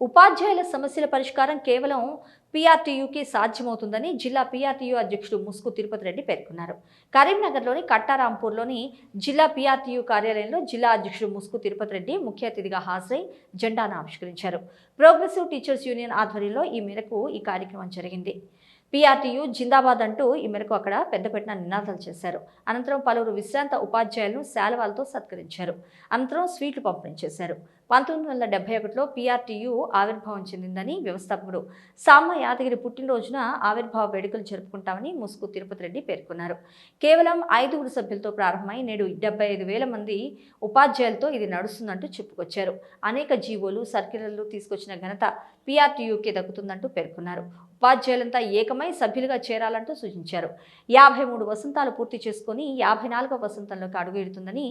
ఉపాధ్యాయుల సమస్యల పరిష్కారం కేవలం పీఆర్టీయూకి సాధ్యమవుతుందని జిల్లా పీఆర్టీయూ అధ్యక్షుడు ముసుగు తిరుపతి రెడ్డి పేర్కొన్నారు. కరీంనగర్లోని కట్టారాంపూర్లోని జిల్లా పీఆర్టీయూ కార్యాలయంలో జిల్లా అధ్యక్షుడు ముసుగు తిరుపతి రెడ్డి ముఖ్య అతిథిగా హాజరై జెండాను ఆవిష్కరించారు. ప్రోగ్రెసివ్ టీచర్స్ యూనియన్ ఆధ్వర్యంలో ఈ మేరకు ఈ కార్యక్రమం జరిగింది. పీఆర్టీయూ జిందాబాద్ అంటూ ఈ మేరకు అక్కడ పెద్దపెట్టిన నినాదాలు చేశారు. అనంతరం పలువురు విశ్రాంత ఉపాధ్యాయులను శాలవాలతో సత్కరించారు. అనంతరం స్వీట్లు పంపిణీ చేశారు. పంతొమ్మిది వందల డెబ్బై ఒకటిలో పీఆర్టీయూ ఆవిర్భావం చెందిందని వ్యవస్థాపకుడు సామయ్య యాదగిరి పుట్టినరోజున ఆవిర్భావ వేడుకలు జరుపుకుంటామని ముసుగు తిరుపతి రెడ్డి పేర్కొన్నారు. కేవలం ఐదుగురు సభ్యులతో ప్రారంభమై నేడు డెబ్బై ఐదు వేల మంది ఉపాధ్యాయులతో ఇది నడుస్తుందంటూ చెప్పుకొచ్చారు. అనేక జీవోలు సర్క్యులర్లు తీసుకొచ్చిన ఘనత పీఆర్టీయూకే దక్కుతుందంటూ పేర్కొన్నారు. ఉపాధ్యాయులంతా ఏకమై సభ్యులుగా చేరాలంటూ సూచించారు. యాభై మూడు వసంతాలు పూర్తి చేసుకుని యాభై నాలుగవ వసంతంలోకి అడుగుపెడుతుందని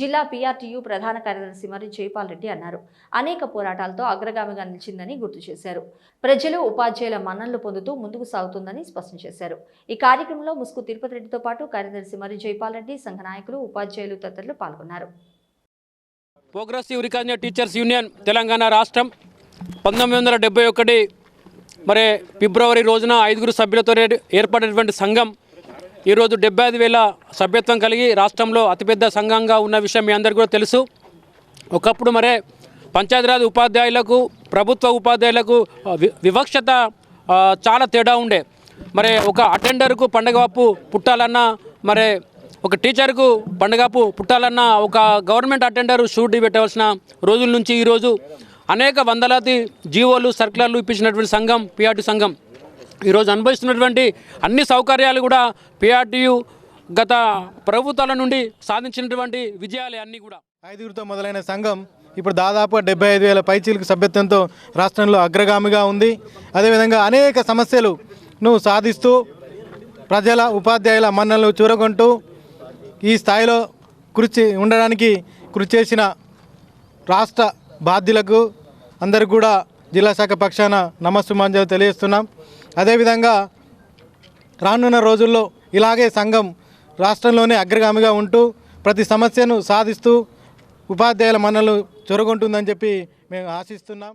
జిల్లా పీఆర్టీయూ ప్రధాన కార్యదర్శి మరి జైపాల్ రెడ్డి అన్నారు. అనేక పోరాటాలతో అగ్రగామిగా నిలిచిందని గుర్తు చేశారు. ప్రజలు ఉపాధ్యాయుల మన్ననలు పొందుతూ ముందుకు సాగుతుందని స్పష్టం చేశారు. ఈ కార్యక్రమంలో ముసుగు తిరుపతి రెడ్డితో పాటు కార్యదర్శి మరి జైపాల్ రెడ్డి సంఘ నాయకులు ఉపాధ్యాయులు తదితరులు పాల్గొన్నారు. Progressive recognise teachers union Telangana రాష్ట్రం పంతొమ్మిది వందల డెబ్బై ఒకటి మరి ఫిబ్రవరి రోజున ఐదుగురు సభ్యులతో ఏర్పడినటువంటి సంఘం ఈరోజు డెబ్బై ఐదు వేల సభ్యత్వం కలిగి రాష్ట్రంలో అతిపెద్ద సంఘంగా ఉన్న విషయం మీ అందరికీ కూడా తెలుసు. ఒకప్పుడు మరే పంచాయతీరాజ్ ఉపాధ్యాయులకు ప్రభుత్వ ఉపాధ్యాయులకు వి- వివక్షత చాలా తేడా ఉండే. మరి ఒక అటెండర్కు పండగపు పుట్టాలన్నా మరి ఒక టీచర్కు పండగపు పుట్టాలన్నా ఒక గవర్నమెంట్ అటెండర్ షూటీ పెట్టవలసిన రోజుల నుంచి ఈరోజు అనేక వందలాది జీవోలు సర్కులర్లు ఇప్పించినటువంటి సంఘం పిఆర్టీ సంఘం. ఈరోజు అనుభవిస్తున్నటువంటి అన్ని సౌకర్యాలు కూడా పిఆర్టీయు గత ప్రభుత్వాల నుండి సాధించినటువంటి విజయాలే అన్నీ కూడా. ఐదుగురితో మొదలైన సంఘం ఇప్పుడు దాదాపు డెబ్బై ఐదు వేల పైచీలకు సభ్యత్వంతో రాష్ట్రంలో అగ్రగామిగా ఉంది. అదేవిధంగా అనేక సమస్యలను సాధిస్తూ ప్రజల ఉపాధ్యాయుల మన్నలు చూరగొంటూ ఈ స్థాయిలో కృషి ఉండడానికి కృషి చేసిన రాష్ట్ర బాధ్యులకు అందరికి కూడా జిల్లా శాఖ పక్షాన నమస్సుమాంజలు తెలియజేస్తున్నాం. అదేవిధంగా రానున్న రోజుల్లో ఇలాగే సంఘం రాష్ట్రంలోనే అగ్రగామిగా ఉంటూ ప్రతి సమస్యను సాధిస్తూ ఉపాధ్యాయుల మన్నలు చొరగొంటుందని చెప్పి మేము ఆశిస్తున్నాం.